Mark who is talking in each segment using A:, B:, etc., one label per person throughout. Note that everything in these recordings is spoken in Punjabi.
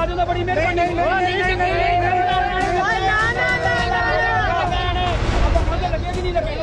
A: ਹਟਾ ਦਿਓ ਤਾਂ ਬੜੀ ਮਿਹਰਬਾਨੀ ਨਹੀਂ ਨਹੀਂ ਨਹੀਂ ਆਪਾਂ ਖੁਦ ਲੱਗੇ ਕਿ ਨਹੀਂ ਲੱਗੇ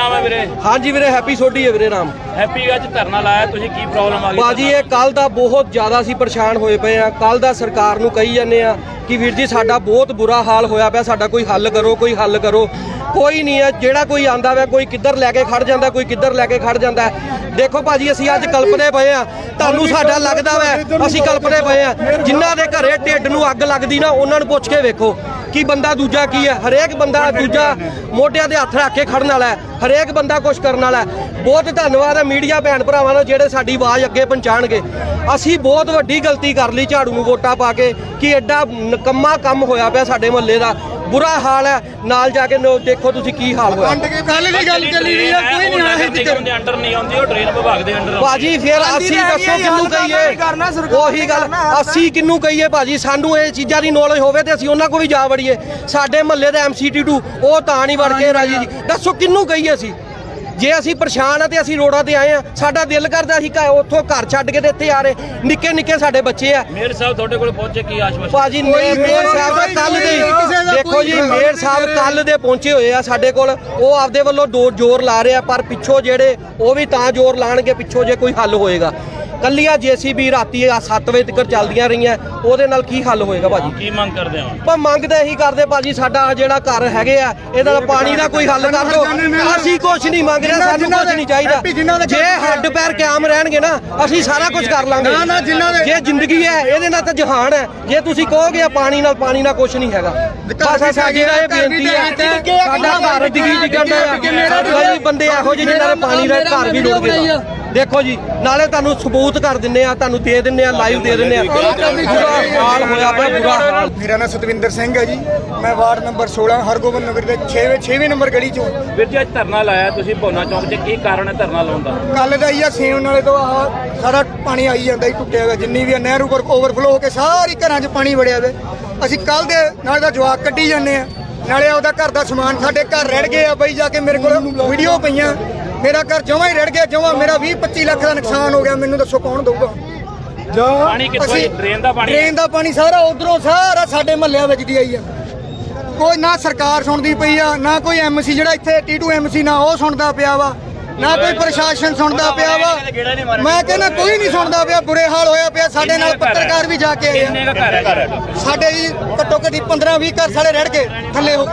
B: ਨਾਮ ਹੈ ਵੀਰੇ?
C: ਹਾਂਜੀ ਵੀਰੇ ਹੈਪੀ ਸੋਢੀ ਹੈ ਵੀਰੇ ਨਾਮ।
B: ਹੈਪੀ ਅੱਜ ਧਰਨਾ ਲਾਇਆ ਤੁਸੀਂ ਕੀ ਪ੍ਰੋਬਲਮ ਆ ਗਈ
C: ਬਾਜੀ ਇਹ ਕੱਲ ਦਾ ਬਹੁਤ ਜ਼ਿਆਦਾ ਅਸੀਂ ਪਰੇਸ਼ਾਨ ਹੋਏ ਪਏ ਆ। ਕੱਲ ਦਾ ਸਰਕਾਰ ਨੂੰ ਕਹੀ ਜਾਂਦੇ ਆ ਕਿ ਵੀਰ ਜੀ ਸਾਡਾ ਬਹੁਤ ਬੁਰਾ ਹਾਲ ਹੋਇਆ ਪਿਆ ਸਾਡਾ ਕੋਈ ਹੱਲ ਕਰੋ ਕੋਈ ਹੱਲ ਕਰੋ। ਕੋਈ ਨਹੀਂ ਹੈ ਜਿਹੜਾ ਕੋਈ ਆਂਦਾ ਵਾ ਕੋਈ ਕਿੱਧਰ ਲੈ ਕੇ ਖੜ ਜਾਂਦਾ ਕੋਈ ਕਿੱਧਰ ਲੈ ਕੇ ਖੜ ਜਾਂਦਾ। ਦੇਖੋ ਭਾਜੀ ਅਸੀਂ ਅੱਜ ਕਲਪਦੇ ਪਏ ਆ। ਤੁਹਾਨੂੰ ਸਾਡਾ ਲੱਗਦਾ ਵਾ ਅਸੀਂ ਕਲਪਦੇ ਪਏ ਆ। ਜਿਨ੍ਹਾਂ ਦੇ ਘਰੇ ਢਿੱਡ ਨੂੰ ਅੱਗ ਲੱਗਦੀ ਨਾ ਉਹਨਾਂ ਨੂੰ ਪੁੱਛ ਕੇ ਵੇਖੋ। ਕਿ ਬੰਦਾ ਦੂਜਾ ਕੀ ਹੈ? ਹਰੇਕ ਬੰਦਾ ਦੂਜਾ ਮੋਢਿਆਂ ਦੇ ਹੱਥ ਰੱਖ ਕੇ ਖੜਨ ਵਾਲਾ ਹੈ। ਹਰੇਕ ਬੰਦਾ ਕੁਝ ਕਰਨ ਵਾਲਾ ਹੈ। ਬਹੁਤ ਧੰਨਵਾਦ ਹੈ ਮੀਡੀਆ ਭੈਣ ਭਰਾਵਾਂ ਦਾ ਜਿਹੜੇ ਸਾਡੀ ਆਵਾਜ਼ ਅੱਗੇ ਪਹੁੰਚਾਣਗੇ। ਅਸੀਂ ਬਹੁਤ ਵੱਡੀ ਗਲਤੀ ਕਰ ਲਈ ਝਾੜੂ ਨੂੰ ਵੋਟਾਂ ਪਾ ਕੇ ਕਿ ਐਡਾ ਨਕੰਮਾ ਕੰਮ ਹੋਇਆ ਪਿਆ ਸਾਡੇ ਮੁਹੱਲੇ ਦਾ। ਬੁਰਾ ਹਾਲ ਹੈ। ਨਾਲ ਜਾ ਕੇ ਦੇਖੋ ਤੁਸੀਂ ਕੀ ਹਾਲ ਹੋਇਆ।
A: ਕੱਲ ਦੀ ਗੱਲ ਚੱਲੀ ਰਹੀ ਆ ਕੋਈ ਨਹੀਂ ਆਇਆ
B: ਇੱਥੇ। ਦੇ ਅੰਡਰ ਨਹੀਂ ਆਉਂਦੀ ਉਹ ਡਰੇਨ ਵਿਭਾਗ ਦੇ ਅੰਡਰ
C: ਭਾਜੀ ਫਿਰ ਅਸੀਂ ਦੱਸੋ ਕਿਹਨੂੰ ਕਹੀਏ? ਉਹੀ ਗੱਲ ਅਸੀਂ ਕਿਹਨੂੰ ਕਹੀਏ ਭਾਜੀ? ਸਾਨੂੰ ਇਹ ਚੀਜ਼ਾਂ ਦੀ ਨੌਲੇਜ ਹੋਵੇ ਤੇ ਅਸੀਂ ਉਹਨਾਂ ਕੋਲ ਵੀ ਜਾ ਵੜੀਏ। ਸਾਡੇ ਮਹੱਲੇ ਦਾ ਐਮਸੀਟੀ2 ਉਹ ਤਾਂ ਨਹੀਂ ਵੜ ਕੇ ਰਾਜੀ ਜੀ। ਦੱਸੋ ਕਿਹਨੂੰ ਕਹੀਏ ਅਸੀਂ? ਜੇ ਅਸੀਂ ਪਰੇਸ਼ਾਨ ਆ ਤੇ ਅਸੀਂ ਰੋਡਾਂ ਤੇ ਆਏ ਆ ਸਾਡਾ ਦਿਲ ਕਰਦਾ ਅਸੀਂ ਘਰ- ਉੱਥੋਂ ਘਰ ਛੱਡ ਕੇ ਤੇ ਇੱਥੇ ਆ ਰਹੇ। ਨਿੱਕੇ ਨਿੱਕੇ ਸਾਡੇ ਬੱਚੇ ਆ।
B: ਮੇਅਰ ਸਾਹਿਬ ਤੁਹਾਡੇ ਕੋਲ ਪਹੁੰਚੇ ਕੀ ਆਸ਼ਵਾਸਨ?
C: ਭਾਜੀ ਮੇਰ ਮੇਰ ਸਾਹਿਬ ਦਾ ਕੱਲ ਦੇ ਦੇਖੋ ਜੀ ਮੇਰ ਸਾਹਿਬ ਕੱਲ ਦੇ ਪਹੁੰਚੇ ਹੋਏ ਆ ਸਾਡੇ ਕੋਲ। ਉਹ ਆਪਦੇ ਵੱਲੋਂ ਦੋ ਜ਼ੋਰ ਲਾ ਰਹੇ ਆ ਪਰ ਪਿੱਛੋਂ ਜਿਹੜੇ ਉਹ ਵੀ ਤਾਂ ਜ਼ੋਰ ਲਾਣਗੇ ਪਿੱਛੋਂ ਜੇ ਕੋਈ ਹੱਲ ਹੋਏਗਾ। ਕੱਲੀਆਂ ਜੀਸੀਬੀ ਰਾਤੀ 7 ਵਜੇ ਤੱਕ ਚੱਲਦੀਆਂ ਰਹੀਆਂ। ਉਹਦੇ ਨਾਲ ਕੀ ਹੱਲ ਹੋਏਗਾ ਭਾਜੀ?
B: ਕੀ ਮੰਗ ਕਰਦੇ ਹੋ?
C: ਪਰ ਮੰਗਦੇ ਇਹੀ ਕਰਦੇ ਭਾਜੀ ਸਾਡਾ ਜਿਹੜਾ ਘਰ ਹੈਗੇ ਆ ਇਹਦਾ ਪਾਣੀ ਦਾ ਕੋਈ ਹੱਲ ਕਰ। ਦਿਓ ਅਸੀਂ ਕੁਝ ਨਹੀਂ ਮੰਗ ਰਹੇ ਸਾਨੂੰ ਕੁਝ ਨਹੀਂ ਚਾਹੀਦਾ। ਜੇ ਹੱਡ ਪੈਰ ਕਾਇਮ ਰਹਿਣਗੇ ਨਾ ਅਸੀਂ ਸਾਰਾ ਕੁਝ ਕਰ ਲਾਂਗੇ। ਜੇ ਜ਼ਿੰਦਗੀ ਹੈ ਇਹਦੇ ਨਾਲ ਤਾਂ ਜਹਾਨ ਹੈ। ਜੇ ਤੁਸੀਂ ਕਹੋਗੇ ਆ ਪਾਣੀ ਨਾਲ ਪਾਣੀ ਨਾਲ ਕੁਝ ਨਹੀਂ ਹੈਗਾ। ਬਸ ਸਾਡੀ ਤਾਂ ਇਹ ਬੇਨਤੀ ਹੈ ਸਾਡਾ ਘਰ ਡਿੱਗੀ ਡਿੱਗਣ ਦਾ ਕਈ ਬੰਦੇ ਇਹੋ ਜਿਹੇ ਜਿਨ੍ਹਾਂ ਦੇ ਪਾਣੀ ਦਾ ਘਰ ਵੀ ਡੁੱਬ ਗਿਆ। ਦੇਖੋ ਜੀ ਨਾਲੇ ਤੁਹਾਨੂੰ ਸਬੂਤ ਕਰ ਦਿੰਨੇ ਆ ਤੁਹਾਨੂੰ ਦੇ ਦਿੰਨੇ ਆ ਲਾਈਵ ਦੇ ਦਿੰਨੇ ਆ। ਬੁਰਾ ਹਾਲ ਹੋਇਆ ਪਿਆ ਬੁਰਾ ਹਾਲ।
D: ਮੇਰਾ ਨਾਮ ਸਤਵਿੰਦਰ ਸਿੰਘ ਹੈ ਜੀ। ਮੈਂ ਵਾਰਡ ਨੰਬਰ 16 ਹਰਗੋਬਿੰਦ ਨਗਰ ਦੇ 6ਵੇਂ 6ਵੇਂ ਨੰਬਰ ਗਲੀ ਚੋਂ।
B: ਵੀਰ ਜੀ ਅੱਜ ਧਰਨਾ ਲਾਇਆ ਤੁਸੀਂ ਭੋਨਾ ਚੌਂਕ 'ਚ। ਕੀ ਕਾਰਨ ਹੈ ਧਰਨਾ ਲਾਉਣ ਦਾ?
D: ਕੱਲ ਦਾ ਹੀ ਆ ਸੇਮ ਨਾਲੇ ਤੋਂ ਆਹ ਸਾਰਾ ਪਾਣੀ ਆਈ ਜਾਂਦਾ ਹੀ ਟੁੱਟਿਆ ਹੋਇਆ। ਜਿੰਨੀ ਵੀ ਆ ਨਹਿਰ ਉੱਪਰ ਓਵਰਫਲੋ ਹੋ ਕੇ ਸਾਰੀ ਘਰਾਂ 'ਚ ਪਾਣੀ ਵੜਿਆ ਵੇ। ਅਸੀਂ ਕੱਲ ਦੇ ਨਾਲੇ ਦਾ ਜਵਾਕ ਕੱਢੀ ਜਾਂਦੇ ਆ। ਨਾਲੇ ਉਹਦਾ ਘਰ ਦਾ ਸਮਾਨ ਸਾਡੇ ਘਰ ਰੜ ਗਏ ਆ। ਬਈ ਜਾ ਕੇ ਮੇਰੇ ਕੋਲ ਵੀਡੀਓ ਪਈਆਂ। ਮੇਰਾ ਘਰ ਜਮਾਂ ਹੀ ਰੜ ਗਿਆ ਜਮਾਂ ਮੇਰਾ 20 25 ਲੱਖ ਦਾ ਨੁਕਸਾਨ ਹੋ ਗਿਆ ਮੈਨੂੰ ਦੱਸੋ ਕੌਣ ਦਊਗਾ?
B: ਪਾਣੀ ਕਿੱਥੋਂ ਡਰੇਨ ਦਾ ਪਾਣੀ?
D: ਡਰੇਨ ਦਾ ਪਾਣੀ ਸਾਰਾ ਉਧਰੋਂ ਸਾਰਾ ਸਾਡੇ ਮਹੱਲਿਆਂ ਵਿੱਚ ਦੀ ਆਈ ਆ। ਕੋਈ ਨਾ ਸਰਕਾਰ ਸੁਣਦੀ ਪਈ ਆ ਨਾ ਕੋਈ ਐਮਸੀ ਜਿਹੜਾ ਇੱਥੇ ਟੀਟੂ ਐਮਸੀ ਨਾ ਉਹ ਸੁਣਦਾ ਪਿਆ ਵਾ ਨਾ ਕੋਈ ਪ੍ਰਸ਼ਾਸਨ ਸੁਣਦਾ ਪਿਆ ਵਾ। ਮੈਂ ਕਹਿੰਦਾ ਕੋਈ ਨਹੀਂ ਸੁਣਦਾ ਪਿਆ ਬੁਰੇ ਹਾਲ ਹੋਇਆ ਪਿਆ ਸਾਡੇ ਨਾਲ ਪੱਤਰਕਾਰ ਵੀ ਜਾ ਕੇ ਆਏ
B: ਕਿੰਨੇ
D: ਆ
B: ਦਾ ਘਰ ਹੈ
D: ਸਾਡੇ ਜੀ ਘੱਟੋ ਘੱਟੀ 15 20 ਘਰ ਸਾਡੇ ਰੜ ਕੇ ਥੱਲੇ ਹੋ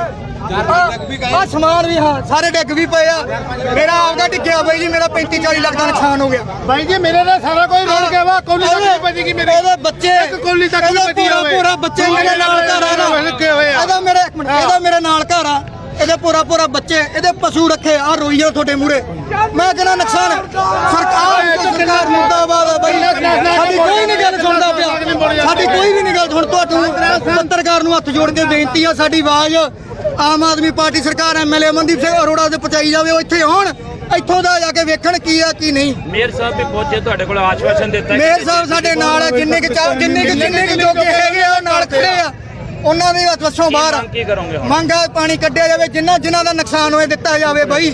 D: ਆ ਸਮਾਨ ਵੀ ਹਾਂ ਸਾਰੇ ਡਿੱਗ ਵੀ ਪਏ ਆ। ਮੇਰਾ ਆਪਦਾ ਡਿੱਗਿਆ ਬਾਈ ਜੀ ਮੇਰਾ 35 40 ਲੱਖ ਦਾ ਨੁਕਸਾਨ ਹੋ ਗਿਆ।
E: ਭਾਈ ਜੀ ਮੇਰੇ ਦਾ ਸਾਰਾ ਕੋਈ ਰੋਲ ਗਿਆ ਵਾ ਕੋਲੀ ਤੱਕ ਨਹੀਂ ਬਚੀ ਮੇਰੇ।
D: ਇਹਦੇ ਬੱਚੇ
E: ਇੱਕ ਕੋਲੀ ਤੱਕ ਨਹੀਂ ਹੋਵੇ।
D: ਪੂਰਾ ਬੱਚੇ ਮੇਰੇ ਨਾਲ ਘਰ ਆ
E: ਹੋਏ ਆ।
D: ਇਹਦਾ ਮੇਰੇ ਇੱਕ ਮਿੰਟ ਇਹਦਾ ਇਹਦੇ ਪੂਰਾ ਪੂਰਾ ਬੱਚੇ ਇਹਦੇ ਪਸ਼ੂ ਰੱਖੇ ਆ ਰੋਈ ਆ ਤੁਹਾਡੇ ਮੂਰੇ ਮੈਂ ਕਹਿੰਦਾ ਨੁਕਸਾਨ ਸਰਕਾਰ ਸਰਕਾਰ ਮੁਰਦਾਬਾਦ ਆ ਬਈ। ਸਾਡੀ ਕੋਈ ਨਹੀਂ ਗੱਲ ਸੁਣਦਾ ਪਿਆ। ਸਾਡੀ ਕੋਈ ਵੀ ਨਹੀਂ ਗੱਲ ਸੁਣ ਤੁਹਾਨੂੰ ਪੱਤਰਕਾਰ ਨੂੰ ਹੱਥ ਜੋੜ ਕੇ ਬੇਨਤੀ ਆ ਸਾਡੀ ਆਵਾਜ਼। ਆਮ ਆਦਮੀ ਪਾਰਟੀ ਸਰਕਾਰ ਐਮਐਲਏ ਅਮਨਦੀਪ ਸਿੰਘ ਅਰੋੜਾ ਦੇ ਪਹੁੰਚਾਈ ਜਾਵੇ ਉਹ ਇੱਥੇ ਆਉਣ ਇੱਥੋਂ ਦਾ ਜਾ ਕੇ ਵੇਖਣ ਕੀ ਆ ਕੀ ਨਹੀਂ।
B: ਮੇਅਰ ਸਾਹਿਬ ਵੀ ਪਹੁੰਚੇ ਤੁਹਾਡੇ ਕੋਲ ਆਸ਼ਵਾਸਨ ਦਿੱਤਾ ਕਿ
D: ਮੇਰ ਸਾਹਿਬ ਸਾਡੇ ਨਾਲ ਆ, ਜਿੰਨੇ ਕਿ ਚਾਹ ਜਿੰਨੇ ਕਿ ਜਿੰਨੇ ਕਿ ਜੋਗੇ ਹੈਗੇ ਆ ਉਹ ਨਾਲ ਖੜੇ ਆ। ਉਹਨਾਂ ਦੇ ਵੱਸੋਂ ਬਾਹਰ ਆ।
B: ਮੰਗ ਕੀ ਕਰੋਗੇ ਹੁਣ?
D: ਮੰਗ ਆ ਪਾਣੀ ਕੱਢਿਆ ਜਾਵੇ ਜਿਨ੍ਹਾਂ ਜਿਨ੍ਹਾਂ ਦਾ ਨੁਕਸਾਨ ਹੋਏ ਦਿੱਤਾ ਜਾਵੇ ਬਈ।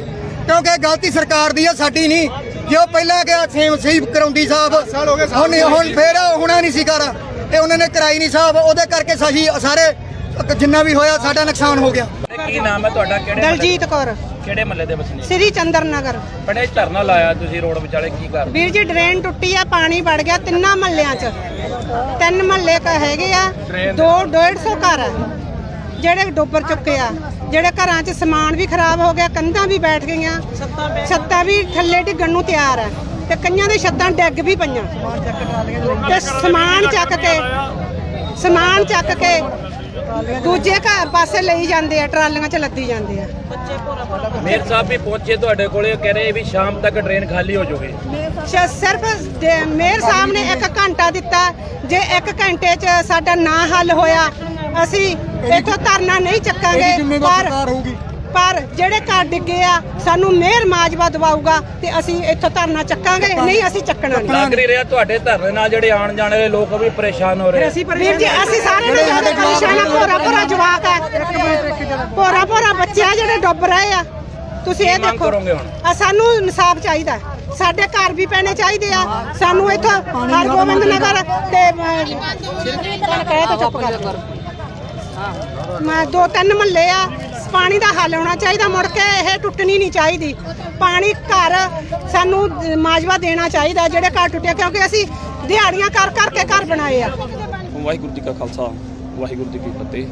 D: ਕਿਉਂਕਿ ਇਹ ਗਲਤੀ ਸਰਕਾਰ ਦੀ ਆ ਸਾਡੀ ਨਹੀਂ। ਜੇ ਉਹ ਪਹਿਲਾਂ ਗਿਆ ਸੇਮ ਸਹੀ ਕਰਾਉਂਦੀ ਸਾਹਿਬ। ਹੁਣ ਹੁਣ ਫੇਰ ਹੁਣਾ ਨਹੀਂ ਸੀ ਕਰ ਇਹ ਉਹਨਾਂ ਨੇ ਕਰਾਈ ਨਹੀਂ ਸਾਹਿਬ। ਉਹਦੇ ਕਰਕੇ ਸਹੀ ਸਾਰੇ ਜਿੰਨਾ ਵੀ ਹੋਇਆ ਸਾਡਾ ਨੁਕਸਾਨ ਹੋ ਗਿਆ।
B: ਕੀ ਨਾਮ ਹੈ ਤੁਹਾਡਾ? ਕਿਹੜੇ
F: ਦਲਜੀਤ ਕੌਰ।
B: ਕਿਹੜੇ ਮਹੱਲੇ ਦੇ ਵਸਨੀਕ?
F: ਸ੍ਰੀ ਚੰਦਰ ਨਗਰ
B: ਬੜੇ ਧਰਨਾ ਲਾਇਆ ਤੁਸੀਂ ਰੋਡ ਵਿਚਾਲੇ ਕੀ ਕਰ
F: ਵੀਰ ਜੀ ਡਰੇਨ ਟੁੱਟੀ ਆ ਪਾਣੀ ਵੜ ਗਿਆ ਤਿੰਨਾਂ ਮਹੱਲਿਆਂ 'ਚ। ਤਿੰਨ ਮਹੱਲੇ ਕ ਹੈਗੇ ਆ ਦੋ 150 ਘਰ ਆ ਜਿਹੜੇ ਡੁੱਬਰ ਚੁੱਕੇ ਆ। ਜਿਹੜੇ ਘਰਾਂ 'ਚ ਸਮਾਨ ਵੀ ਖਰਾਬ ਹੋ ਗਿਆ ਕੰਧਾਂ ਵੀ ਬੈਠ ਗਈਆਂ ਛੱਤਾਂ ਵੀ ਥੱਲੇ ਡਿੱਗਣ ਨੂੰ ਤਿਆਰ ਆ ਤੇ ਕਈਆਂ ਦੇ ਛੱਤਾਂ ਡਿੱਗ ਵੀ ਪਈਆਂ। ਤੇ ਸਮਾਨ ਚੱਕ ਕੇ ਸਮਾਨ ਚੱਕ ਕੇ ਦੂਜੇ ਘਰ ਪਾਸੇ ਲਈ ਜਾਂਦੇ ਆ ਟਰਾਲੀਆਂ 'ਚ ਲੱਦੀ ਜਾਂਦੇ ਆ।
B: ਮੇਅਰ ਸਾਹਿਬ ਵੀ ਪਹੁੰਚੇ ਤੁਹਾਡੇ ਕੋਲੇ ਕਹਿ ਰਹੇ ਵੀ ਸ਼ਾਮ ਤੱਕ ਡਰੇਨ ਖਾਲੀ ਹੋ ਜਾਊਗੀ।
F: ਸ਼- ਸਿਰਫ ਦੇ- ਮੇਅਰ ਸਾਹਿਬ ਨੇ ਇੱਕ ਘੰਟਾ ਦਿੱਤਾ। ਜੇ ਇੱਕ ਘੰਟੇ 'ਚ ਸਾਡਾ ਨਾ ਹੱਲ ਹੋਇਆ ਅਸੀਂ ਇੱਥੋਂ ਧਰਨਾ ਨਹੀਂ ਚੱਕਾਂਗੇ
D: ਇਹਦੀ ਜ਼ਿੰਮੇਵਾਰ
F: ਪਰ
D: ਸਰਕਾਰ ਹੋਊਗੀ?
F: ਪਰ ਜਿਹੜੇ ਘਰ ਡਿੱਗੇ ਆ ਸਾਨੂੰ ਮਿਹਰ ਮਾਜਵਾ ਦਵਾਊਗਾ ਤੇ ਅਸੀਂ ਇੱਥੋਂ ਧਰਨਾ ਚੱਕਾਂਗੇ ਨਹੀਂ ਅਸੀਂ ਚੱਕਣਾ ਨਹੀਂ।
B: ਲੱਗ ਨਹੀਂ ਰਿਹਾ ਤੁਹਾਡੇ ਧਰਨੇ ਨਾਲ ਜਿਹੜੇ ਆਣ ਜਾਣ ਵਾਲੇ ਲੋਕ ਵੀ ਪਰੇਸ਼ਾਨ ਹੋ ਰਹੇ ਆ।
F: ਵੀਰ ਜੀ ਅਸੀਂ ਸਾਰੇ ਪਰੇਸ਼ਾਨ ਆ ਭੋਰਾ ਭੋਰਾ ਜਵਾਕ ਆ। ਭੋਰਾ ਭੋਰਾ ਬੱਚੇ ਆ ਜਿਹੜੇ ਡੁੱਬ ਰਹੇ ਆ। ਤੁਸੀਂ ਇਹ ਦੇਖੋ? ਆ ਸਾਨੂੰ ਇਨਸਾਫ ਚਾਹੀਦਾ ਸਾਡੇ ਘਰ ਵੀ ਪੈਣੇ ਚਾਹੀਦੇ ਆ। ਸਾਨੂੰ ਇੱਥੋਂ ਹਰਗੋਬਿੰਦ ਨਗਰ ਤੇ ਕਹਿ ਤਾਂ ਚੁੱਪ ਕਰ ਮੈਂ ਦੋ ਤਿੰਨ ਮਹੱਲੇ ਆ ਪਾਣੀ ਦਾ ਹੱਲ ਹੋਣਾ ਚਾਹੀਦਾ ਮੁੜ ਕੇ ਇਹ ਟੁੱਟਣੀ ਨਹੀਂ ਚਾਹੀਦੀ। ਪਾਣੀ ਘਰ ਸਾਨੂੰ ਮਾਜਵਾ ਦੇਣਾ ਚਾਹੀਦਾ ਜਿਹੜੇ ਘਰ ਟੁੱਟਿਆ ਕਿਉਂਕਿ ਅਸੀਂ ਦਿਹਾੜੀਆਂ ਕਰ ਕਰਕੇ ਘਰ ਬਣਾਏ ਆ।
G: ਵਾਹਿਗੁਰੂ ਜੀ ਕਾ ਖਾਲਸਾ ਵਾਹਿਗੁਰੂ ਜੀ ਕੀ ਫਤਿਹ।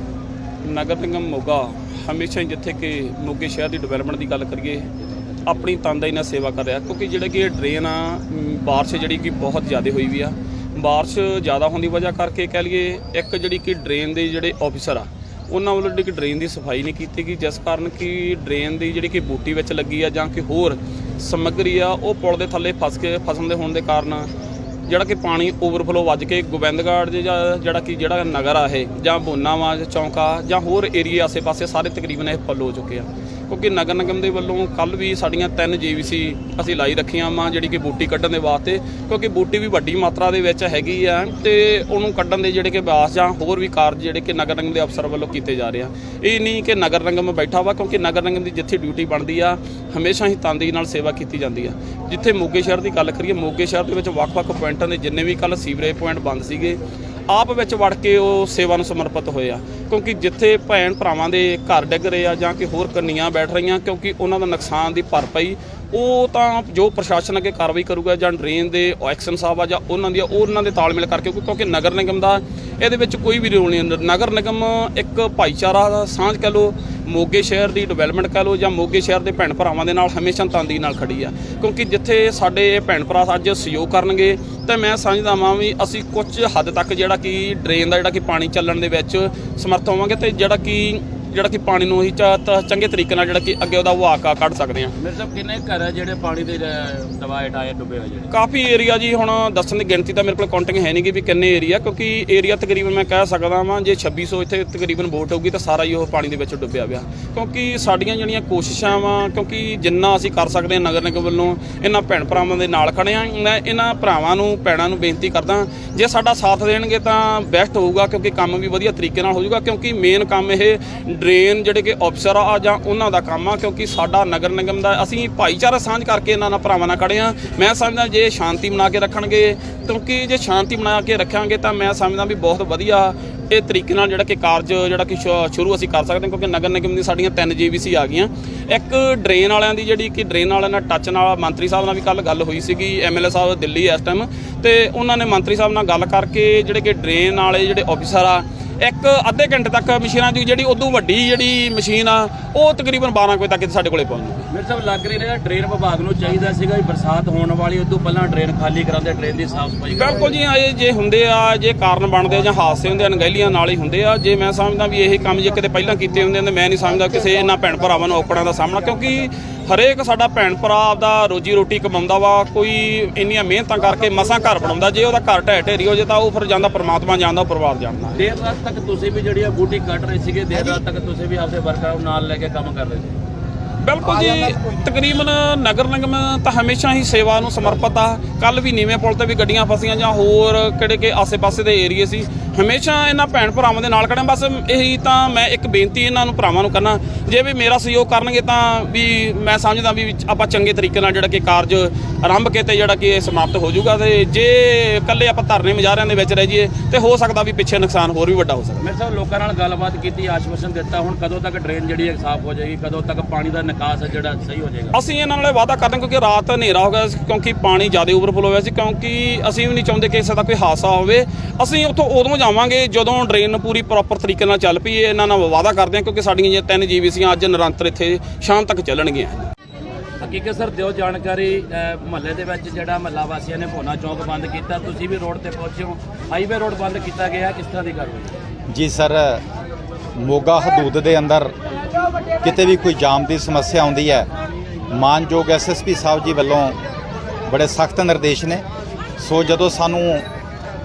G: ਨਗਰ ਨਿਗਮ ਮੋਗਾ ਹਮੇਸ਼ਾ ਹੀ ਜਿੱਥੇ ਕਿ ਮੋਗੇ ਸ਼ਹਿਰ ਦੀ ਡਿਵੈਲਪਮੈਂਟ ਦੀ ਗੱਲ ਕਰੀਏ ਆਪਣੀ ਤਨਦੇਹੀ ਨਾਲ ਸੇਵਾ ਕਰ ਰਿਹਾ ਕਿਉਂਕਿ ਜਿਹੜੇ ਕਿ ਡਰੇਨ ਆ ਮ, ਬਾਰਿਸ਼ ਜਿਹੜੀ ਕਿ ਬਹੁਤ ਜ਼ਿਆਦਾ ਹੋਈ ਵੀ ਆ। ਬਾਰਿਸ਼ ਜ਼ਿਆਦਾ ਹੋਣ ਦੀ ਵਜ੍ਹਾ ਕਰਕੇ ਕਹਿ ਲਈਏ ਇੱਕ ਜਿਹੜੀ ਕਿ ਡਰੇਨ ਦੇ ਜਿਹੜੇ ਆਫੀਸਰ ਆ ਉਹਨਾਂ ਵੱਲੋਂ ਜਿਹੜੀ ਕਿ ਡਰੇਨ ਦੀ ਸਫ਼ਾਈ ਨਹੀਂ ਕੀਤੀ ਗਈ, ਜਿਸ ਕਾਰਨ ਕਿ ਡਰੇਨ ਦੀ ਜਿਹੜੀ ਕਿ ਬੂਟੀ ਵਿੱਚ ਲੱਗੀ ਆ ਜਾਂ ਕਿ ਹੋਰ ਸਮੱਗਰੀ ਆ, ਉਹ ਪੁਲ ਦੇ ਥੱਲੇ ਫਸ ਕੇ ਫਸਣ ਦੇ ਹੋਣ ਦੇ ਕਾਰਨ ਜਿਹੜਾ ਕਿ ਪਾਣੀ ਓਵਰਫਲੋ ਵੱਜ ਕੇ ਗੋਬਿੰਦਗੜ੍ਹ ਦੇ ਜਾਂ ਜਿਹੜਾ ਕਿ ਜਿਹੜਾ ਨਗਰ ਆ ਇਹ, ਜਾਂ ਬੋਨਾਵਾ ਚੌਂਕਾ ਜਾਂ ਹੋਰ ਏਰੀਆ ਆਸੇ-ਪਾਸੇ ਸਾਰੇ ਤਕਰੀਬਨ ਇਹ ਫੁੱਲ ਹੋ ਚੁੱਕੇ ਆ। ਕਿਉਂਕਿ ਨਗਰ ਨਿਗਮ ਦੇ ਵੱਲੋਂ ਕੱਲ ਵੀ ਸਾਡੀਆਂ ਤਿੰਨ ਜੀਵੀਸੀ ਅਸੀਂ ਲਾਈ ਰੱਖੀਆਂ ਵਾ, ਜਿਹੜੀ ਕਿ ਬੂਟੀ ਕੱਢਣ ਦੇ ਵਾਸਤੇ, ਕਿਉਂਕਿ ਬੂਟੀ ਵੀ ਵੱਡੀ ਮਾਤਰਾ ਦੇ ਵਿੱਚ ਹੈਗੀ ਆ ਤੇ ਉਹਨੂੰ ਕੱਢਣ ਦੇ ਜਿਹੜੇ ਕਿ ਬਿਆਸ ਜਾਂ ਹੋਰ ਵੀ ਕਾਰਜ ਜਿਹੜੇ ਕਿ ਨਗਰ ਨਿਗਮ ਦੇ ਅਫਸਰ ਵੱਲੋਂ ਕੀਤੇ ਜਾ ਰਹੇ ਆ। ਇਹ ਨਹੀਂ ਕਿ ਨਗਰ ਨਿਗਮ ਬੈਠਾ ਵਾ, ਕਿਉਂਕਿ ਨਗਰ ਨਿਗਮ ਦੀ ਜਿੱਥੇ ਡਿਊਟੀ ਬਣਦੀ ਆ, ਹਮੇਸ਼ਾ ਹੀ ਤਨਦੇਹੀ ਨਾਲ ਸੇਵਾ ਕੀਤੀ ਜਾਂਦੀ ਆ। ਜਿੱਥੇ ਮੋਗੇ ਸ਼ਹਿਰ ਦੀ ਗੱਲ ਕਰੀਏ, ਮੋਗੇ ਸ਼ਹਿਰ ਦੇ ਵਿੱਚ ਵੱਖ-ਵੱਖ ਪੁਆਇੰਟਾਂ ਦੇ ਜਿੰਨੇ ਵੀ ਕੱਲ ਸੀਵਰੇਜ ਪੁਆਇੰਟ ਬੰਦ ਸੀਗੇ ਆਪ ਵਿੱਚ ਵੜ ਕੇ ਉਹ ਸੇਵਾ ਨੂੰ ਸਮਰਪਿਤ ਹੋਏ ਆ। ਕਿਉਂਕਿ ਜਿੱਥੇ ਭੈਣ ਭਰਾਵਾਂ ਦੇ ਘਰ ਡਿੱਗ ਰਹੇ ਆ ਜਾਂ ਕਿ ਹੋਰ ਕੰਨੀਆਂ ਬੈਠ ਰਹੀਆਂ, ਕਿਉਂਕਿ ਉਹਨਾਂ ਦਾ ਨੁਕਸਾਨ ਦੀ ਭਰਪਾਈ ਉਹ ਤਾਂ ਜੋ ਪ੍ਰਸ਼ਾਸਨ ਅੱਗੇ ਕਾਰਵਾਈ ਕਰੂਗਾ ਜਾਂ ਡਰੇਨ ਦੇ ਐਕਸ਼ਨ ਸਾਹਿਬ ਆ ਜਾਂ ਉਹਨਾਂ ਦੀ ਉਹ ਉਹਨਾਂ ਦੇ ਤਾਲਮੇਲ ਕਰਕੇ, ਕਿਉਂਕਿ ਨਗਰ ਨਿਗਮ ਦਾ ਇਹਦੇ ਵਿੱਚ ਕੋਈ ਵੀ ਰੋਲ ਨਹੀਂ ਨਗਰ ਨਿਗਮ ਇੱਕ ਭਾਈਚਾਰਾ ਦਾ ਸਾਂਝ ਕਹ ਲੋ ਮੋਗੇ ਸ਼ਹਿਰ ਦੀ ਡਿਵੈਲਪਮੈਂਟ ਕਹ ਲੋ ਜਾਂ ਮੋਗੇ ਸ਼ਹਿਰ ਦੇ ਭੈਣ ਭਰਾਵਾਂ ਦੇ ਨਾਲ ਹਮੇਸ਼ਾ ਤੰਦੀ ਨਾਲ ਖੜੀ ਆ। ਕਿਉਂਕਿ ਜਿੱਥੇ ਸਾਡੇ ਇਹ ਭੈਣ ਭਰਾ ਅੱਜ ਸਹਿਯੋਗ ਕਰਨਗੇ, ਤੇ ਮੈਂ ਸਮਝਦਾ ਵਾਂ ਵੀ ਅਸੀਂ ਕੁਝ ਹੱਦ ਤੱਕ ਜਿਹੜਾ ਕਿ ਡਰੇਨ ਦਾ ਜਿਹੜਾ ਕਿ ਪਾਣੀ ਚੱਲਣ ਦੇ ਵਿੱਚ ਸਮਰਥ ਹੋਵਾਂਗੇ ਤੇ ਜਿਹੜਾ ਕਿ ਜਿਹੜਾ ਕਿ ਪਾਣੀ ਨੂੰ ਅਸੀਂ ਚਾ- ਚੰਗੇ ਤਰੀਕੇ ਨਾਲ ਜਿਹੜਾ ਕਿ ਅੱਗੇ ਉਹਦਾ ਵਹਾਅ ਕੱਢ ਸਕਦੇ ਹਾਂ।
B: ਮੇਰੇ ਸਾਹਿਬ ਕਿੰਨੇ ਘਰ ਆ ਜਿਹੜੇ ਪਾਣੀ ਦੇ ਦਬਾਏ ਟਾਏ ਡੁੱਬੇ ਹੋਏ ਜਿਹੜੇ?
G: ਕਾਫੀ ਏਰੀਆ ਜੀ ਹੁਣ ਦੱਸਣ ਦੀ ਗਿਣਤੀ ਤਾਂ ਮੇਰੇ ਕੋਲ ਕਾਊਂਟਿੰਗ ਹੈ ਨਹੀਂ ਗੀ ਵੀ ਕਿੰਨੇ ਏਰੀਆ ਕਿਉਂਕਿ ਏਰੀਆ ਤਕਰੀਬਨ ਮੈਂ ਕਹਿ ਸਕਦਾ ਵਾਂ ਜੇ 2600 ਇੱਥੇ ਤਕਰੀਬਨ ਵੋਟ ਹੋਊਗੀ ਤਾਂ ਸਾਰਾ ਹੀ ਉਹ ਪਾਣੀ ਦੇ ਵਿੱਚ ਡੁੱਬਿਆ ਪਿਆ। ਕਿਉਂਕਿ ਸਾਡੀਆਂ ਜਿਹੜੀਆਂ ਕੋਸ਼ਿਸ਼ਾਂ ਵਾਂ ਕਿਉਂਕਿ ਜਿੰਨਾ ਅਸੀਂ ਕਰ ਸਕਦੇ ਹਾਂ ਨਗਰ ਨਿਗਮ ਵੱਲੋਂ ਇਹਨਾਂ ਭੈਣ ਭਰਾਵਾਂ ਦੇ ਨਾਲ ਖੜੇ ਹਾਂ ਮੈਂ ਇਹਨਾਂ ਭਰਾਵਾਂ ਨੂੰ ਭੈਣਾਂ ਨੂੰ ਬੇਨਤੀ ਕਰਦਾ ਜੇ ਸਾਡਾ ਸਾਥ ਦੇਣਗੇ ਤਾਂ ਬੈਸਟ ਹੋਊਗਾ ਕਿਉਂਕਿ ਕੰਮ ਵੀ ਵਧੀਆ ਤਰੀਕੇ ਨਾਲ ਹੋ ਜਾਊਗਾ ਕਿਉਂਕਿ ਮੇਨ ਕੰਮ ਇਹ ਡਰੇਨ ਜਿਹੜੇ ਕਿ ਅਫਸਰ ਆ ਜਾਂ ਉਹਨਾਂ ਦਾ ਕੰਮ ਆ, ਕਿਉਂਕਿ ਸਾਡਾ ਨਗਰ ਨਿਗਮ ਦਾ ਅਸੀਂ ਭਾਈਚਾਰਾ ਸਾਂਝ ਕਰਕੇ ਇਹਨਾਂ ਨਾਲ ਭਰਾਵਾਂ ਨਾਲ ਖੜੇ ਆ। ਮੈਂ ਸਮਝਦਾ ਜੇ ਸ਼ਾਂਤੀ ਬਣਾ ਕੇ ਰੱਖਣਗੇ, ਕਿਉਂਕਿ ਜੇ ਸ਼ਾਂਤੀ ਬਣਾ ਕੇ ਰੱਖਾਂਗੇ ਤਾਂ ਮੈਂ ਸਮਝਦਾ ਵੀ ਬਹੁਤ ਵਧੀਆ ਇਹ ਤਰੀਕੇ ਨਾਲ ਜਿਹੜਾ ਕਿ ਕਾਰਜ ਜਿਹੜਾ ਕਿ ਸ਼ੁਰੂ ਅਸੀਂ ਕਰ ਸਕਦੇ ਹਾਂ, ਕਿਉਂਕਿ ਨਗਰ ਨਿਗਮ ਦੀ ਸਾਡੀਆਂ ਤਿੰਨ ਜੀਵੀਸੀ ਆ ਗਈਆਂ। ਇੱਕ ਡਰੇਨ ਵਾਲਿਆਂ ਦੀ ਜਿਹੜੀ ਕਿ ਡਰੇਨ ਵਾਲਿਆਂ ਨਾਲ ਟੱਚ ਨਾਲ ਮੰਤਰੀ ਸਾਹਿਬ ਨਾਲ ਵੀ ਕੱਲ ਗੱਲ ਹੋਈ ਸੀਗੀ ਐਮਐਲਏ ਸਾਹਿਬ ਦਿੱਲੀ ਇਸ ਟਾਈਮ ਤੇ ਉਹਨਾਂ ਨੇ ਮੰਤਰੀ ਸਾਹਿਬ ਨਾਲ ਗੱਲ ਕਰਕੇ ਜਿਹੜੇ ਕਿ ਡਰੇਨ ਵਾਲੇ ਜਿਹੜੇ ਆਫੀਸਰ ਆ ਇੱਕ ਅੱਧੇ ਘੰਟੇ ਤੱਕ ਮਸ਼ੀਨਾਂ ਦੀ ਜਿਹੜੀ ਉਦੋਂ ਵੱਡੀ ਜਿਹੜੀ ਮਸ਼ੀਨ ਆ ਉਹ ਤਕਰੀਬਨ 12 ਕੁ ਵਜੇ ਤੱਕ ਸਾਡੇ ਕੋਲੇ ਪਹੁੰਚ ਜੂਗੀ
B: ਮੇਰੇ ਸਾਹਿਬ ਲੱਗ ਰਿਹਾ ਡਰੇਨ ਵਿਭਾਗ ਨੂੰ ਚਾਹੀਦਾ ਸੀਗਾ ਵੀ ਬਰਸਾਤ ਹੋਣ ਵਾਲੀ ਉਦੋਂ ਪਹਿਲਾਂ ਡਰੇਨ ਖਾਲੀ ਕਰਾਉਂਦੇ ਡਰੇਨ ਦੀ ਸਾਫ਼ ਸਫ਼ਾਈ
G: ਬਿਲਕੁਲ ਜੀ ਇਹ ਜੇ ਹੁੰਦੇ ਆ ਜੇ ਕਾਰਨ ਬਣਦੇ ਆ ਜਾਂ ਹਾਦਸੇ ਹੁੰਦੇ ਆ ਅਣਗਹਿਲੀਆਂ ਨਾਲ ਹੀ ਹੁੰਦੇ ਆ ਜੇ ਮੈਂ ਸਮਝਦਾ ਵੀ ਇਹ ਕੰਮ ਜੇ ਕਿਤੇ ਪਹਿਲਾਂ ਕੀਤੇ ਹੁੰਦੇ ਤਾਂ ਮੈਂ ਨਹੀਂ ਸਮਝਦਾ ਕਿਸੇ ਇਹਨਾਂ ਭੈਣ ਭਰਾਵਾਂ ਨੂੰ ਔਕੜਾਂ ਦਾ ਸਾਹਮਣਾ ਕਿਉਂਕਿ ਹਰੇਕ ਸਾਡਾ ਭੈਣ ਭਰਾ ਆਪਦਾ ਰੋਜੀ ਰੋਟੀ ਕਮਾਉਂਦਾ ਵਾ ਕੋਈ ਇੰਨੀਆਂ ਮਿਹਨਤਾਂ ਕਰਕੇ ਮਸਾਂ ਘਰ ਬਣਾਉਂਦਾ ਜੇ ਉਹਦਾ ਘਰ ਢਹਿ ਢੇਰੀ ਹੋ ਜੇ ਤਾਂ ਉਹ ਫਿਰ ਜਾਂਦਾ ਪ੍ਰਮਾਤਮਾ ਜਾਣਦਾ ਪਰਿਵਾਰ ਜਾਣਦਾ।
B: ਦੇਰ ਰਾਤ ਤੱਕ ਤੁਸੀਂ ਵੀ ਜਿਹੜੀ ਆ ਬੂਟੀ ਕੱਟ ਰਹੇ ਸੀਗੇ ਦੇਰ ਰਾਤ ਤੱਕ ਤੁਸੀਂ ਵੀ ਆਪਦੇ ਵਰਕਰਾਂ ਨੂੰ ਨਾਲ ਲੈ ਕੇ ਕੰਮ ਕਰ ਰਹੇ ਸੀ।
G: ਬਿਲਕੁਲ ਜੀ ਤਕਰੀਬਨ ਨਗਰ ਨਿਗਮ ਤਾਂ ਹਮੇਸ਼ਾ ਹੀ ਸੇਵਾ ਨੂੰ ਸਮਰਪਿਤ ਆ। ਕੱਲ ਵੀ ਨੀਵੇਂ ਪੁਲ ਤੇ ਵੀ ਗੱਡੀਆਂ ਫਸੀਆਂ ਜਾਂ ਹੋਰ ਕਿਹੜੇ ਕਿ ਆਸੇ-ਪਾਸੇ ਦੇ ਏਰੀਏ ਸੀ। ਹਮੇਸ਼ਾ ਇਹਨਾਂ ਭੈਣ ਭਰਾਵਾਂ ਦੇ ਨਾਲ ਖੜਿਆ ਬਸ ਇਹੀ ਤਾਂ ਮੈਂ ਇੱਕ ਬੇਨਤੀ ਇਹਨਾਂ ਨੂੰ ਭਰਾਵਾਂ ਨੂੰ ਕਰਨਾ। ਜੇ ਵੀ ਮੇਰਾ ਸਹਿਯੋਗ ਕਰਨਗੇ ਤਾਂ ਵੀ ਮੈਂ ਸਮਝਦਾ ਵੀ ਆਪਾਂ ਚੰਗੇ ਤਰੀਕੇ ਨਾਲ ਜਿਹੜਾ ਕਿ ਕਾਰਜ ਆਰੰਭ ਕੇ ਤੇ ਜਿਹੜਾ ਕਿ ਇਹ ਸਮਾਪਤ ਹੋ ਜਾਊਗਾ ਤੇ ਜੇ ਇਕੱਲੇ ਆਪਾਂ ਧਰਨੇ ਮੁਜ਼ਾਹਰਿਆਂ ਦੇ ਵਿੱਚ ਰਹਿ ਜਾਈਏ ਤੇ ਹੋ ਸਕਦਾ ਵੀ ਪਿੱਛੇ ਨੁਕਸਾਨ ਹੋਰ ਵੀ ਵੱਡਾ ਹੋ ਸਕਦਾ
B: ਮੇਰੇ ਸਾਹਿਬ ਲੋਕਾਂ ਨਾਲ ਗੱਲਬਾਤ ਕੀਤੀ ਆਸ਼ਵਾਸਨ ਦਿੱਤਾ ਹੁਣ ਕਦੋਂ ਤੱਕ ਡਰੇਨ ਜਿਹੜੀ ਹੈ ਸਾਫ਼ ਹੋ ਜਾਏਗੀ ਕਦੋਂ ਤੱਕ ਪਾਣੀ ਦਾ ਨਿਕਾਸ ਜਿਹੜਾ ਸਹੀ ਹੋ ਜਾਏਗਾ।
G: ਅਸੀਂ ਇਹਨਾਂ ਨਾਲ ਵਾਅਦਾ ਕਰਦੇ ਹਾਂ ਕਿਉਂਕਿ ਰਾਤ ਹਨੇਰਾ ਹੋ ਗਿਆ ਸੀ ਕਿਉਂਕਿ ਪਾਣੀ ਜ਼ਿਆਦਾ ਓਵਰਫਲੋ ਹੋਇਆ ਸੀ ਕਿਉਂਕਿ ਅਸੀਂ ਵੀ ਨਹੀਂ ਚਾਹੁੰਦੇ ਕਿ ਕਿਸੇ ਦਾ ਕੋਈ ਹਾਦਸਾ ਹੋਵੇ। ਅਸੀਂ ਉੱਥੋਂ ਉਦੋਂ ਜਾਵਾਂਗੇ ਜਦੋਂ ਡਰੇਨ ਪੂਰੀ ਪ੍ਰੋਪਰ ਤਰੀਕੇ ਨਾਲ ਚੱਲ ਪਈ ਇਹਨਾਂ ਨਾਲ ਵਾਅਦਾ ਕਰਦੇ ਹਾਂ ਕਿਉਂਕਿ ਸਾਡੀਆਂ ਜੇ ਤਿੰਨ ਜੀਵੀਸੀਆਂ ਅੱਜ ਨਿਰੰਤਰ ਇੱਥੇ ਸ਼ਾਮ ਤੱਕ ਚੱਲਣਗੀਆਂ।
B: ਹਕੀਕਤ ਸਰ ਦਿਓ ਜਾਣਕਾਰੀ ਮਹੱਲੇ ਦੇ ਵਿੱਚ ਜਿਹੜਾ ਮਹੱਲਾ ਵਾਸੀਆਂ ਨੇ ਭੋਨਾ ਚੌਕ ਬੰਦ ਕੀਤਾ। ਤੁਸੀਂ ਵੀ ਰੋਡ ਤੇ ਪਹੁੰਚੇ ਹੋ। ਹਾਈਵੇ ਰੋਡ ਬੰਦ ਕੀਤਾ ਗਿਆ। ਕਿਸ ਤਰ੍ਹਾਂ ਦੀ ਕਾਰਵਾਈ
H: ਜੀ ਸਰ ਮੋਗਾ ਹਦੂਦ ਦੇ ਅੰਦਰ ਕਿਤੇ ਵੀ ਕੋਈ ਜਾਮ ਦੀ ਸਮੱਸਿਆ ਆਉਂਦੀ ਹੈ ਮਾਨਯੋਗ ਐਸਐਸਪੀ ਸਾਹਿਬ ਜੀ ਵੱਲੋਂ ਬੜੇ ਸਖਤ ਨਿਰਦੇਸ਼ ਨੇ। ਸੋ ਜਦੋਂ ਸਾਨੂੰ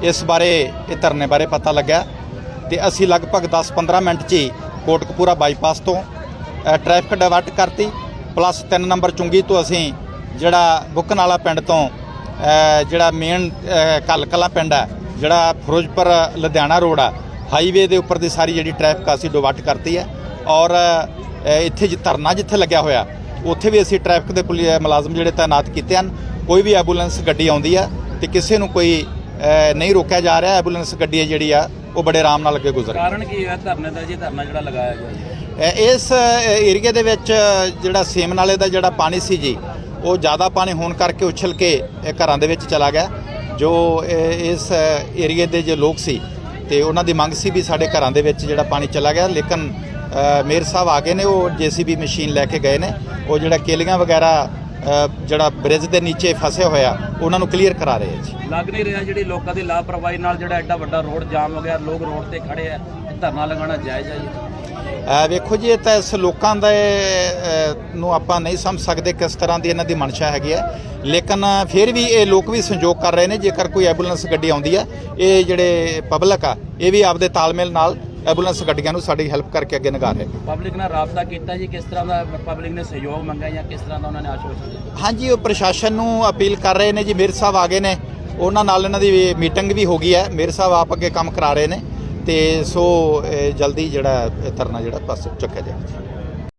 H: ਇਸ ਬਾਰੇ ਇਹ ਧਰਨੇ ਬਾਰੇ ਪਤਾ ਲੱਗਾ ਤੇ ਅਸੀਂ ਲਗਭਗ 10-15 ਮਿੰਟ 'ਚ ਹੀ ਕੋਟਕਪੂਰਾ ਬਾਈਪਾਸ ਤੋਂ ਅ, ਟ੍ਰੈਫਿਕ ਡਿਵਰਟ ਕਰਤੀ ਪਲੱਸ 3 ਨੰਬਰ ਚੁੰਗੀ ਤੋਂ ਅਸੀਂ ਜਿਹੜਾ ਬੁੱਕਨ ਵਾਲਾ ਪਿੰਡ ਤੋਂ ਜਿਹੜਾ ਮੇਨ ਕਲਕਲਾ ਪਿੰਡ ਹੈ ਜਿਹੜਾ ਫਿਰੋਜ਼ਪੁਰ ਲੁਧਿਆਣਾ ਰੋਡ ਆ ਹਾਈਵੇ ਦੇ ਉੱਪਰ ਦੀ ਸਾਰੀ ਜਿਹੜੀ ਟ੍ਰੈਫਿਕ ਆ ਅਸੀਂ ਡਿਵਰਟ ਕਰਤੀ ਹੈ। ਔਰ ਇੱਥੇ ਜਿ ਧਰਨਾ ਜਿੱਥੇ ਲੱਗਿਆ ਹੋਇਆ ਉੱਥੇ ਵੀ ਅਸੀਂ ਟ੍ਰੈਫਿਕ ਦੇ ਪੁਲਿਸ ਮੁਲਾਜ਼ਮ ਜਿਹੜੇ ਤਾਇਨਾਤ ਕੀਤੇ ਹਨ ਕੋਈ ਵੀ ਐਂਬੂਲੈਂਸ ਗੱਡੀ ਆਉਂਦੀ ਆ ਤੇ ਕਿਸੇ ਨੂੰ ਕੋਈ ਨਹੀਂ ਰੋਕਿਆ ਜਾ ਰਿਹਾ ਐਂਬੂਲੈਂਸ ਗੱਡੀ ਜਿਹੜੀ ਆ ਉਹ ਬੜੇ ਆਰਾਮ ਨਾਲ ਅੱਗੇ ਗੁਜ਼ਰ
B: ਕਾਰਨ ਕੀ ਹੈ ਧਰਨੇ ਦਾ ਜੀ ਧਰਨਾ ਜਿਹੜਾ ਲਗਾਇਆ ਗਿਆ
H: ਇਸ ਏਰੀਆ ਦੇ ਵਿੱਚ ਜਿਹੜਾ ਸੇਮ ਨਾਲੇ ਦਾ ਜਿਹੜਾ ਪਾਣੀ ਸੀ ਜੀ ਉਹ ਜ਼ਿਆਦਾ ਪਾਣੀ ਹੋਣ ਕਰਕੇ ਉਛਲ ਕੇ ਘਰਾਂ ਦੇ ਵਿੱਚ ਚਲਾ ਗਿਆ। ਜੋ ਇਸ ਏਰੀਏ ਦੇ ਜੋ ਲੋਕ ਸੀ ਤੇ ਉਹਨਾਂ ਦੀ ਮੰਗ ਸੀ ਵੀ ਸਾਡੇ ਘਰਾਂ ਦੇ ਵਿੱਚ ਜਿਹੜਾ ਪਾਣੀ ਚਲਾ ਗਿਆ ਲੇਕਿਨ ਅ, ਮੇਅਰ ਸਾਹਿਬ ਆ ਗਏ ਨੇ ਉਹ ਜੀਸੀਬੀ ਮਸ਼ੀਨ ਲੈ ਕੇ ਗਏ ਨੇ। ਉਹ ਜਿਹੜਾ ਕੇਲੀਆਂ ਵਗੈਰਾ ਜਿਹੜਾ ਬ੍ਰਿਜ ਦੇ ਨੀਚੇ ਫਸੇ ਹੋਇਆ ਉਹਨਾਂ ਨੂੰ ਕਲੀਅਰ ਕਰਾ ਰਹੇ ਆ ਜੀ।
B: ਲੱਗ ਨਹੀਂ ਰਿਹਾ ਜਿਹੜੀ ਲੋਕਾਂ ਦੀ ਲਾਪਰਵਾਹੀ ਨਾਲ ਜਿਹੜਾ ਐਡਾ ਵੱਡਾ ਰੋਡ ਜਾਮ ਹੋ ਗਿਆ ਲੋਕ ਰੋਡ ਤੇ ਖੜੇ ਆ ਧਰਨਾ ਲਗਾਉਣਾ ਜਾਇਜ਼ ਹੈ ਜੀ?
H: ਵੇਖੋ ਜੀ ਇਹ ਤਾਂ ਇਸ ਲੋਕਾਂ ਦੇ ਨੂੰ ਆਪਾਂ ਨਹੀਂ ਸਮਝ ਸਕਦੇ ਕਿਸ ਤਰ੍ਹਾਂ ਦੀ ਇਹਨਾਂ ਦੀ ਮਨਸ਼ਾ ਹੈਗੀ ਹੈ। ਲੇਕਿਨ ਫਿਰ ਵੀ ਇਹ ਲੋਕ ਵੀ ਸੰਯੋਗ ਕਰ ਰਹੇ ਨੇ ਜੇਕਰ ਕੋਈ ਐਂਬੂਲੈਂਸ ਗੱਡੀ ਆਉਂਦੀ ਹੈ ਇਹ ਜਿਹੜੇ ਪਬਲਿਕ ਆ ਇਹ ਵੀ ਆਪਦੇ ਤਾਲਮੇਲ ਨਾਲ ਐਂਬੂਲੈਂਸ ਗੱਡੀਆਂ ਨੂੰ ਸਾਡੀ ਹੈਲਪ ਕਰਕੇ ਅੱਗੇ ਨਿਗਾਰ ਰਹੇ।
B: ਪਬਲਿਕ ਨਾਲ ਰਾਬਤਾ ਕੀਤਾ ਜੀ ਕਿਸ ਤਰ੍ਹਾਂ ਦਾ ਪਬਲਿਕ ਨੇ ਸਹਿਯੋਗ ਮੰਗਿਆ ਜਾਂ ਕਿਸ ਤਰ੍ਹਾਂ ਦਾ ਉਹਨਾਂ ਨੇ ਆਸ਼ਵਾਸਨ ਦਿੱਤਾ?
H: ਹਾਂਜੀ ਉਹ ਪ੍ਰਸ਼ਾਸਨ ਨੂੰ ਅਪੀਲ ਕਰ ਰਹੇ ਨੇ ਜੀ ਮੇਰ ਸਾਹਿਬ ਆ ਗਏ ਨੇ। ਉਹਨਾਂ ਨਾਲ ਇਹਨਾਂ ਦੀ ਮੀਟਿੰਗ ਵੀ ਹੋ ਗਈ ਹੈ। ਮੇਰ ਸਾਹਿਬ ਆਪ ਅੱਗੇ ਕੰਮ ਕਰਾ ਰਹੇ ਨੇ ਤੇ ਸੋ ਜਲਦੀ ਜਿਹੜਾ ਇਹ ਧਰਨਾ ਜਿਹੜਾ ਪਾਸ ਚੁੱਕਿਆ ਜਾਏਗਾ